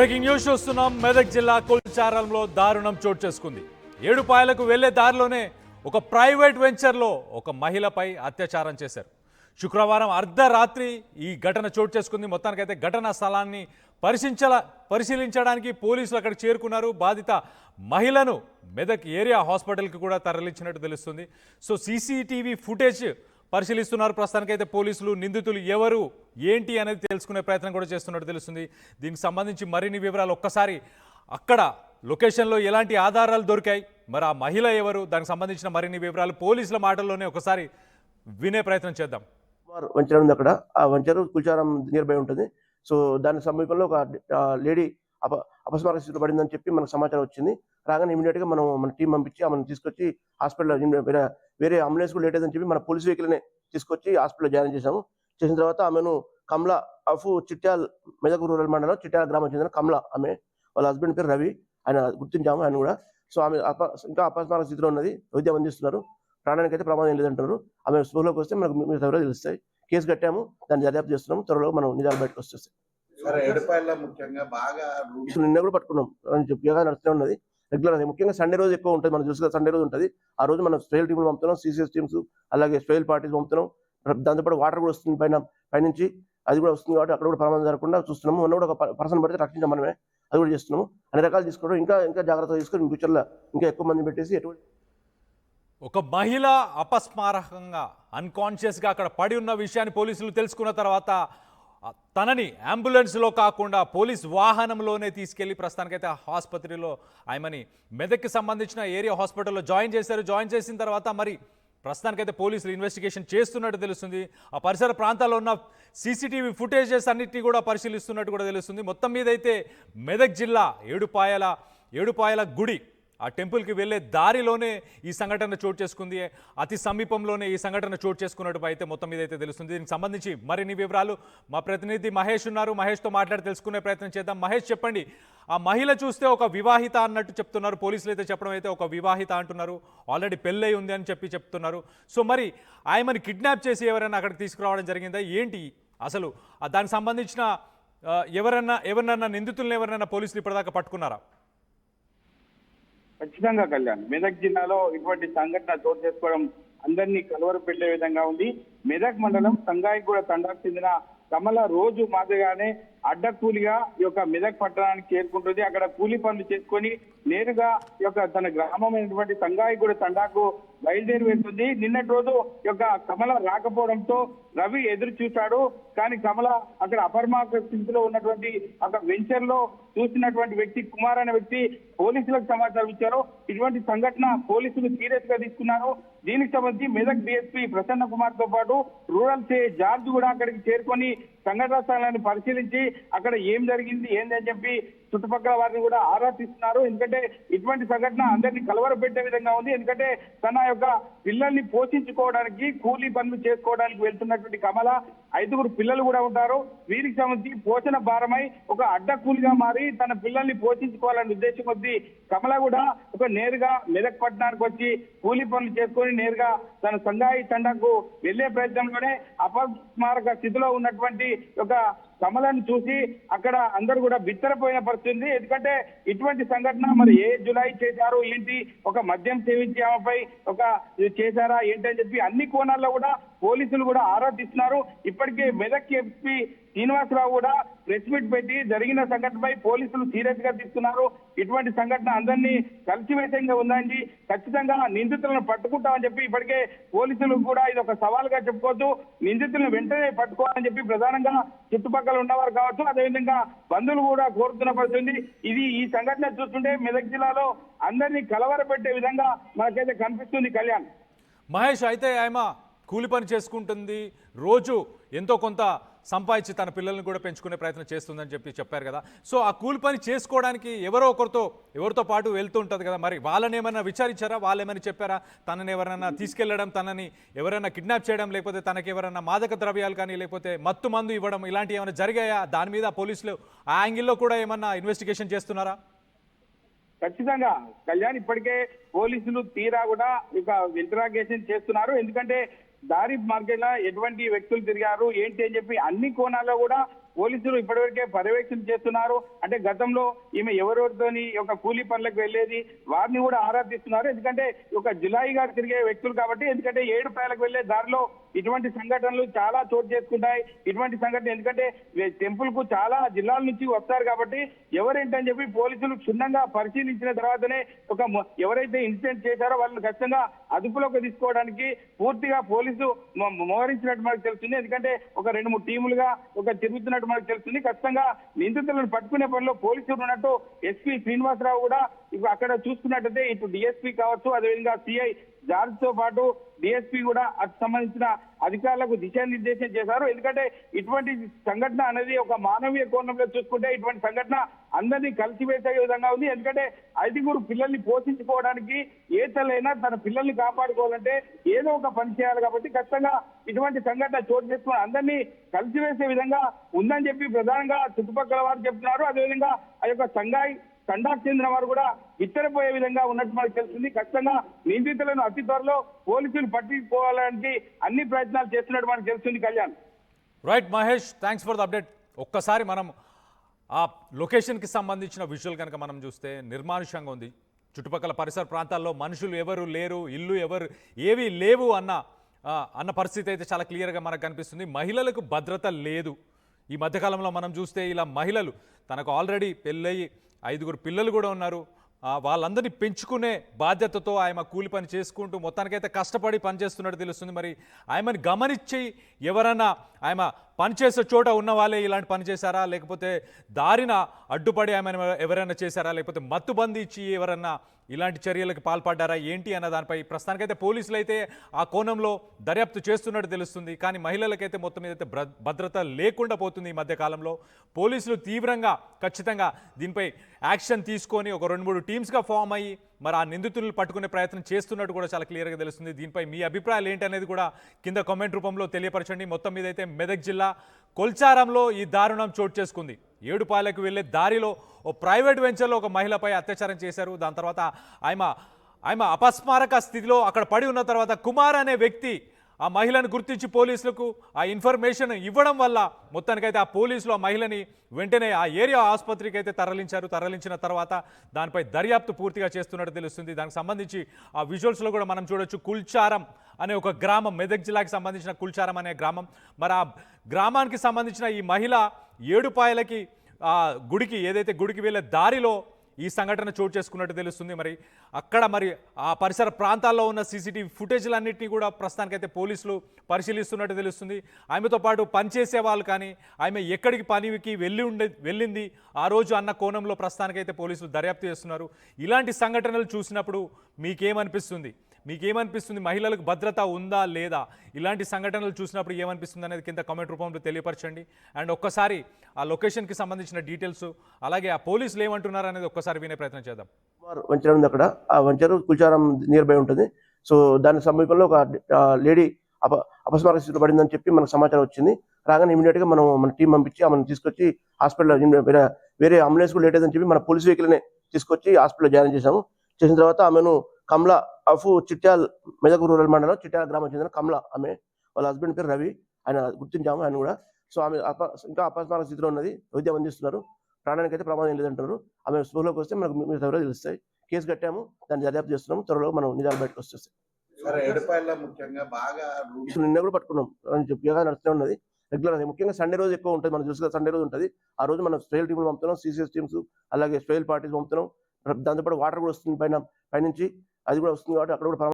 Breaking news చూస్తున్నాం. మెదక్ జిల్లా కుల్చారంలో దారుణం చోటు చేసుకుంది. ఏడుపాయలకు వెళ్ళే దారిలోనే ఒక ప్రైవేట్ వెంచర్లో ఒక మహిళపై అత్యాచారం చేశారు. శుక్రవారం అర్ధరాత్రి ఈ ఘటన చోటు చేసుకుంది. మొత్తానికైతే ఘటనా స్థలాన్ని పరిశీలించాల పరిశీలించడానికి పోలీసులు అక్కడికి చేరుకున్నారు. బాధిత మహిళను మెదక్ ఏరియా హాస్పిటల్కి కూడా తరలించినట్టు తెలుస్తుంది. సో సీసీటీవీ ఫుటేజ్ పరిశీలిస్తున్నారు. ప్రస్తుతానికైతే పోలీసులు నిందితులు ఎవరు ఏంటి అనేది తెలుసుకునే ప్రయత్నం కూడా చేస్తున్నట్టు తెలుస్తుంది. దీనికి సంబంధించి మరిన్ని వివరాలు ఒక్కసారి అక్కడ లొకేషన్లో ఎలాంటి ఆధారాలు దొరికాయి? మరి ఆ మహిళ ఎవరు? దానికి సంబంధించిన మరిన్ని వివరాలు పోలీసుల మాటల్లోనే ఒకసారి వినే ప్రయత్నం చేద్దాం. వంచర ఉంది అక్కడ. ఆ వంచరు కుల్చారం నియర్ బై ఉంటుంది. సో దాని సమీపంలో ఒక లేడీ అప అపస్మారక స్థితిలో పడిందని చెప్పి మనకు సమాచారం వచ్చింది రాగానే ఇమీడియట్గా మనం మన టీం పంపించి ఆమెను తీసుకొచ్చి హాస్పిటల్ వేరే అంబులెన్స్ కూడా లేట్ అయిందని చెప్పి మన పోలీస్ వెహికల్నే తీసుకొచ్చి హాస్పిటల్లో జాయిన్ చేశాము చేసిన తర్వాత ఆమెను కమల ఆఫ్ చిట్యాల్ మెదక్ రూరల్ మండలం చిట్యాల గ్రామం చెందిన కమల ఆమె వాళ్ళ హస్బెండ్ పేరు రవి ఆయన గుర్తించాము ఆయన కూడా సో ఆమె అప ఇంకా అపస్మారక స్థితిలో ఉన్నది వైద్యం అందిస్తున్నారు ప్రాణానికి అయితే ప్రమాదం లేదంటున్నారు ఆమె స్పృహలోకి వస్తే మనకు మీరు వివరాలు తెలుస్తాయి కేసు కట్టాము దాన్ని దర్యాప్తు చేస్తున్నాము త్వరలో మనం నిజాలు బయటకు వస్తాయి ముఖ్యంగా బాగా నిన్న కూడా పట్టుకున్నాం. అని నడుస్తూనే ఉన్నది. రెగ్యులర్ ముఖ్యంగా సండే రోజు ఎక్కువ ఉంటుంది. మనం చూసుకున్న సండే రోజు ఉంటుంది. ఆ రోజు మనం స్ట్రైల్ టీంలు పంపుతున్నాం సీసీఎస్ టీమ్స్ అలాగే స్ట్రైల్ పార్టీస్ పంపుతున్నాం. దాంతోపాటు వాటర్ కూడా వస్తుంది పైన పైనుంచి. అది కూడా వస్తుంది కాబట్టి అక్కడ కూడా ప్రమాదం జరగకుండా చూస్తున్నాము. మొన్న కూడా ఒక పర్సన్ పడితే రక్షించాం మనమే. అది కూడా చేస్తున్నాము. అన్ని రకాలు తీసుకోవడం ఇంకా ఇంకా జాగ్రత్తగా తీసుకొని ఫ్యూచర్లో ఇంకా ఎక్కువ మంది పెట్టేసి ఎటువంటి ఒక మహిళ అపస్మారకంగా అన్కాన్షియస్గా అక్కడ పడి ఉన్న విషయాన్ని పోలీసులు తెలుసుకున్న తర్వాత తనని అంబులెన్స్లో కాకుండా పోలీస్ వాహనంలోనే తీసుకెళ్ళి ప్రస్తుతానికైతే ఆసుపత్రిలో ఆయమని మెదక్కి సంబంధించిన ఏరియా హాస్పిటల్లో జాయిన్ చేశారు. జాయిన్ చేసిన తర్వాత మరి ప్రస్తుతానికైతే పోలీసులు ఇన్వెస్టిగేషన్ చేస్తున్నట్టు తెలుస్తుంది. ఆ పరిసర ప్రాంతాల్లో ఉన్న సీసీటీవీ ఫుటేజెస్ అన్నిటినీ కూడా పరిశీలిస్తున్నట్టు కూడా తెలుస్తుంది. మొత్తం మీద అయితే మెదక్ జిల్లా ఏడుపాయల ఏడుపాయల గుడి ఆ టెంపుల్కి వెళ్ళే దారిలోనే ఈ సంఘటన చోటు చేసుకుంది. అతి సమీపంలోనే ఈ సంఘటన చోటు చేసుకున్నట్టు అయితే మొత్తం మీద అయితే తెలుస్తుంది. దీనికి సంబంధించి మరిన్ని వివరాలు మా ప్రతినిధి మహేష్ ఉన్నారు. మహేష్తో మాట్లాడి తెలుసుకునే ప్రయత్నం చేద్దాం. మహేష్ చెప్పండి. ఆ మహిళ చూస్తే ఒక వివాహిత అన్నట్టు చెప్తున్నారు. పోలీసులు అయితే చెప్పడం అయితే ఒక వివాహిత అంటున్నారు. ఆల్రెడీ పెళ్ళై ఉంది అని చెప్పి చెప్తున్నారు. సో మరి ఆయమని కిడ్నాప్ చేసి ఎవరైనా అక్కడికి తీసుకురావడం జరిగిందా? ఏంటి? అసలు దానికి సంబంధించిన ఎవరన్నా ఎవరినన్నా నిందితులను ఎవరినైనా పోలీసులు ఇప్పటిదాకా పట్టుకున్నారా? ఖచ్చితంగా కళ్యాణ్. మెదక్ జిల్లాలో ఇటువంటి సంఘటన చోటు చేసుకోవడం అందరినీ కలవరు పెట్టే విధంగా ఉంది. మెదక్ మండలం సంగాయిగూడ తండాకు చెందిన కమల రోజు మాదిరిగానే అడ్డకూలిగా ఈ యొక్క మెదక్ పట్టణానికి చేరుకుంటుంది. అక్కడ కూలి పనులు చేసుకొని నేరుగా ఈ యొక్క తన గ్రామమైనటువంటి సంగాయిగూడ తండాకు బయలుదేరి వెళ్తుంది. నిన్నటి రోజు యొక్క కమల రాకపోవడంతో రవి ఎదురు చూశాడు. కానీ కమల అక్కడ అపర్మాక స్థితిలో ఉన్నటువంటి ఒక వెంచర్లో చూసినటువంటి వ్యక్తి కుమార్ అనే వ్యక్తి పోలీసులకు సమాచారం ఇచ్చారు. ఇటువంటి సంఘటన పోలీసులు సీరియస్గా తీసుకున్నారు. దీనికి సంబంధించి మెదక్ డిఎస్పీ ప్రసన్న కుమార్తో పాటు రూరల్ సే జార్జ్ కూడా అక్కడికి చేరుకొని సంఘటన స్థలాన్ని పరిశీలించి అక్కడ ఏం జరిగింది ఏంది అని చెప్పి చుట్టుపక్కల వారిని కూడా ఆరా తీస్తున్నారు ఎందుకంటే ఇటువంటి సంఘటన అందరినీ కలవర పెట్టే విధంగా ఉంది. ఎందుకంటే తన యొక్క పిల్లల్ని పోషించుకోవడానికి కూలీ పనులు చేసుకోవడానికి వెళ్తున్నటువంటి కమల ఐదుగురు పిల్లలు కూడా ఉంటారు. వీరికి సంబంధించి పోషణ భారమై ఒక అడ్డ కూలిగా మారి తన పిల్లల్ని పోషించుకోవాలనే ఉద్దేశం కొద్దీ కమల కూడా ఒక నేరుగా మెదక్ పట్టణానికి వచ్చి కూలీ పనులు చేసుకొని నేరుగా తన సంఘాయి తండకు వెళ్ళే ప్రయత్నంలోనే అపస్మారక స్థితిలో ఉన్నటువంటి ఒక కమలను చూసి అక్కడ అందరూ కూడా బిత్తరపోయిన పరిస్థితి ఎందుకంటే ఇటువంటి సంఘటన మరి ఏ జులై చేశారు ఏంటి ఒక మద్యం సేవించి ఆమెపై ఒక ఇది చేశారా ఏంటి అని చెప్పి అన్ని కోణాల్లో కూడా పోలీసులు కూడా ఆరా తీస్తున్నారు ఇప్పటికే మెదక్ ఎస్పీ శ్రీనివాసరావు కూడా ప్రెస్ మీట్ పెట్టి జరిగిన సంఘటనపై పోలీసులు సీరియస్గా తీసుకున్నారు ఇటువంటి సంఘటన అందరినీ కలిసివేతంగా ఉందండి. ఖచ్చితంగా నిందితులను పట్టుకుంటామని చెప్పి ఇప్పటికే పోలీసులు కూడా ఇది ఒక సవాల్గా చెప్పుకోవచ్చు నిందితులను వెంటనే పట్టుకోవాలని చెప్పి ప్రధానంగా చుట్టుపక్కల ఉన్నవారు కావచ్చు అదేవిధంగా బంధువులు కూడా కోరుతున్న పరిస్థితి ఇది ఈ సంఘటన చూస్తుంటే మెదక్ జిల్లాలో అందరినీ కలవరపెట్టే విధంగా మనకైతే కనిపిస్తుంది కళ్యాణ్. మహేష్ అయితే ఆయమా కూలి పని చేసుకుంటుంది. రోజు ఎంతో కొంత సంపాదించి తన పిల్లల్ని కూడా పెంచుకునే ప్రయత్నం చేస్తుందని చెప్పి చెప్పారు కదా. సో ఆ కూలి పని చేసుకోవడానికి ఎవరో ఒకరితో ఎవరితో పాటు వెళ్తూ ఉంటుంది కదా. మరి వాళ్ళని ఏమైనా విచారించారా? వాళ్ళు ఏమైనా చెప్పారా? తనని ఎవరైనా తీసుకెళ్ళడం తనని ఎవరైనా కిడ్నాప్ చేయడం లేకపోతే తనకి ఎవరైనా మాదక ద్రవ్యాలు కానీ లేకపోతే మత్తు మందు ఇవ్వడం ఇలాంటివి ఏమైనా జరిగాయా? దాని మీద పోలీసులు ఆ యాంగిల్లో కూడా ఏమన్నా ఇన్వెస్టిగేషన్ చేస్తున్నారా? ఖచ్చితంగా. కళ్యాణ్ ఇప్పటికే పోలీసులు తీరా కూడా ఇక ఇంటరాగేషన్ చేస్తున్నారు. ఎందుకంటే దారి మార్గంలో ఎటువంటి వ్యక్తులు తిరిగారు ఏంటి అని చెప్పి అన్ని కోణాల్లో కూడా పోలీసులు ఇప్పటివరకే పర్యవేక్షణ చేస్తున్నారు. అంటే గతంలో ఈమె ఎవరెవరితోని ఈ యొక్క కూలీ పనులకు వెళ్ళేది వారిని కూడా ఆరా తీస్తున్నారు ఎందుకంటే ఒక జులాయి గారు తిరిగే వ్యక్తులు కాబట్టి ఎందుకంటే ఏడు పాయలకు వెళ్ళే దారిలో ఇటువంటి సంఘటనలు చాలా చోటు చేసుకుంటాయి. ఇటువంటి సంఘటన ఎందుకంటే టెంపుల్కు చాలా జిల్లాల నుంచి వస్తారు కాబట్టి ఎవరేంటని చెప్పి పోలీసులు క్షుణ్ణంగా పరిశీలించిన తర్వాతనే ఒక ఎవరైతే ఇన్సిడెంట్ చేశారో వాళ్ళని ఖచ్చితంగా అదుపులోకి తీసుకోవడానికి పూర్తిగా పోలీసు మోహరించినట్టు మనకు తెలుస్తుంది. ఎందుకంటే ఒక రెండు మూడు టీములుగా ఒక తిరుగుతున్న ఉన్నట్టు మనకు తెలుస్తుంది. ఖచ్చితంగా నిందితులను పట్టుకునే పనిలో పోలీసులు ఉన్నట్టు ఎస్పీ శ్రీనివాసరావు కూడా ఇప్పుడు అక్కడ చూసుకున్నట్టయితే ఇటు డిఎస్పీ కావచ్చు అదేవిధంగా సిఐ జార్జ్తో పాటు డిఎస్పీ కూడా అటు సంబంధించిన అధికారులకు దిశానిర్దేశం చేశారు. ఎందుకంటే ఇటువంటి సంఘటన అనేది ఒక మానవీయ కోణంలో చూసుకుంటే ఇటువంటి సంఘటన అందరినీ కలిసివేసే విధంగా ఉంది. ఎందుకంటే ఐదుగురు పిల్లల్ని పోషించుకోవడానికి ఏ తల్లైనా తన పిల్లల్ని కాపాడుకోవాలంటే ఏదో ఒక పని చేయాలి కాబట్టి ఖచ్చితంగా ఇటువంటి సంఘటన చోటు చేసుకుని అందరినీ కలిసివేసే విధంగా ఉందని చెప్పి ప్రధానంగా చుట్టుపక్కల వారు చెప్తున్నారు. అదేవిధంగా ఆ యొక్క సంఘాయి తండాకు చెందిన వారు కూడా విత్తరపోయే విధంగా ఉన్నట్టు మనకు తెలుస్తుంది. ఖచ్చితంగా నిందితులను అతి త్వరలో పోలీసులు పట్టించుకోవాలంటే అన్ని ప్రయత్నాలు చేస్తున్నట్టు మనకు తెలుస్తుంది Kalyan. Right Mahesh thanks for the update ఒక్కసారి మనం ఆ లొకేషన్కి సంబంధించిన విజువల్ కనుక మనం చూస్తే నిర్మానుషంగా ఉంది. చుట్టుపక్కల పరిసర ప్రాంతాల్లో మనుషులు ఎవరు లేరు ఇల్లు ఎవరు ఏవి లేవు అన్న అన్న పరిస్థితి అయితే చాలా క్లియర్గా మనకు కనిపిస్తుంది. మహిళలకు భద్రత లేదు. ఈ మధ్యకాలంలో మనం చూస్తే ఇలా మహిళలు తనకు ఆల్రెడీ పెళ్ళయి ఐదుగురు పిల్లలు కూడా ఉన్నారు. వాళ్ళందరినీ పెంచుకునే బాధ్యతతో ఆయన కూలి పని చేసుకుంటూ మొత్తానికైతే కష్టపడి పనిచేస్తున్నట్టు తెలుస్తుంది. మరి ఆయమని గమనించి ఎవరన్నా ఆయన పనిచేసే చోట ఉన్న వాళ్ళే ఇలాంటి పని చేశారా? లేకపోతే దారిన అడ్డుపడి ఆమె ఎవరైనా చేశారా? లేకపోతే మత్తుబంది ఇచ్చి ఎవరన్నా ఇలాంటి చర్యలకు పాల్పడ్డారా? ఏంటి అన్న దానిపై ప్రస్తుతానికైతే పోలీసులు అయితే ఆ కోణంలో దర్యాప్తు చేస్తున్నట్టు తెలుస్తుంది. కానీ మహిళలకైతే మొత్తం మీద అయితే భద్రత లేకుండా పోతుంది ఈ మధ్యకాలంలో పోలీసులు తీవ్రంగా ఖచ్చితంగా దీనిపై యాక్షన్ తీసుకొని ఒక రెండు మూడు టీమ్స్గా ఫామ్ అయ్యి మరి ఆ నిందితులను పట్టుకునే ప్రయత్నం చేస్తున్నట్టు కూడా చాలా క్లియర్గా తెలుస్తుంది. దీనిపై మీ అభిప్రాయాలు ఏంటనేది కూడా కింద కామెంట్ రూపంలో తెలియపరచండి. మొత్తం మీద అయితే మెదక్ జిల్లా కొల్చారంలో ఈ దారుణం చోటు చేసుకుంది. ఏడుపాయలకు వెళ్ళే దారిలో ఓ ప్రైవేట్ వెంచర్లో ఒక మహిళపై అత్యాచారం చేశారు. దాని తర్వాత ఆయన ఆయన అపస్మారక స్థితిలో అక్కడ పడి ఉన్న తర్వాత కుమార్ అనే వ్యక్తి ఆ మహిళను గుర్తించి పోలీసులకు ఆ ఇన్ఫర్మేషన్ ఇవ్వడం వల్ల మొత్తానికైతే ఆ పోలీసులు ఆ మహిళని వెంటనే ఆ ఏరియా ఆసుపత్రికి అయితే తరలించారు. తరలించిన తర్వాత దానిపై దర్యాప్తు పూర్తిగా చేస్తున్నట్టు తెలుస్తుంది. దానికి సంబంధించి ఆ విజువల్స్లో కూడా మనం చూడొచ్చు కుల్చారం అనే ఒక గ్రామం మెదక్ జిల్లాకి సంబంధించిన కుల్చారం అనే గ్రామం. మరి ఆ గ్రామానికి సంబంధించిన ఈ మహిళ ఏడుపాయలకి ఆ గుడికి ఏదైతే గుడికి వెళ్ళే దారిలో ఈ సంఘటన చోటు చేసుకున్నట్టు తెలుస్తుంది. మరి అక్కడ మరి ఆ పరిసర ప్రాంతాల్లో ఉన్న సీసీటీవీ ఫుటేజ్లన్నింటినీ కూడా ప్రస్తుతానికైతే పోలీసులు పరిశీలిస్తున్నట్టు తెలుస్తుంది. ఆమెతో పాటు పనిచేసే వాళ్ళు కానీ ఆమె ఎక్కడికి పనికి వెళ్ళి ఉండే వెళ్ళింది ఆ రోజు అన్న కోణంలో ప్రస్తుతానికైతే పోలీసులు దర్యాప్తు చేస్తున్నారు. ఇలాంటి సంఘటనలు చూసినప్పుడు మీకేమనిపిస్తుంది? మీకేమనిపిస్తుంది? మహిళలకు భద్రత ఉందా లేదా? ఇలాంటి సంఘటనలు చూసినప్పుడు ఏమనిపిస్తుంది అనేది కింద కామెంట్ రూపంలో తెలియపరచండి. అండ్ ఒక్కసారి ఆ లొకేషన్కి సంబంధించిన డీటెయిల్స్ అలాగే ఆ పోలీసులు ఏమంటున్నారు అనేది ఒక్కసారి వినే ప్రయత్నం చేద్దాం. వంచర ఉంది అక్కడ. ఆ వంచర కుల్చారం నియర్ బై ఉంటుంది. సో దాని సమీపంలో ఒక లేడీ అప అపస్మారక స్థితిలో పడిందని చెప్పి మనకు సమాచారం వచ్చింది. రాగానే ఇమీడియట్గా మనం మన టీం పంపించి ఆమెను తీసుకొచ్చి హాస్పిటల్ వేరే వేరే అంబులెన్స్ కూడా లేట్ అయిందని చెప్పి మన పోలీస్ వెహికల్ని తీసుకొచ్చి హాస్పిటల్లో జాయిన్ చేశాము. చేసిన తర్వాత ఆమెను కమల ఆఫ్ చిట్యాల్ మెదక్ రూరల్ మండలం చిట్యాల గ్రామం చెందిన కమల ఆమె. వాళ్ళ హస్బెండ్ పేరు రవి. ఆయన గుర్తించాము ఆయన కూడా. సో ఆమె అప ఇంకా అపస్మారక స్థితిలో ఉన్నది. వైద్యం అందిస్తున్నారు. ప్రాణానికి అయితే ప్రమాదం లేదంటున్నారు. ఆమె స్పృహలోకి వస్తే మనకు మిగతా వివరాలు తెలుస్తాయి. కేసు కట్టాము. దాన్ని దర్యాప్తు చేస్తున్నాము. త్వరలో మనం నిజాలు బయటకు ఇప్పుడు నిన్న కూడా పట్టుకున్నాం. అని చెప్పి యోగా నడుస్తూనే ఉన్నది. రెగ్యులర్ ముఖ్యంగా సండే రోజు ఎక్కువ ఉంటుంది. మనం చూసుకున్న సండే రోజు ఉంటుంది. ఆ రోజు మనం స్ట్రైల్ టీంలు పంపుతున్నాం. సీసీఎస్ టీమ్స్ అలాగే స్ట్రైల్ పార్టీస్ పంపుతున్నాం. దాంతోపాటు వాటర్ కూడా వస్తుంది పైన పైనుంచి. అది కూడా వస్తుంది కాబట్టి అక్కడ కూడా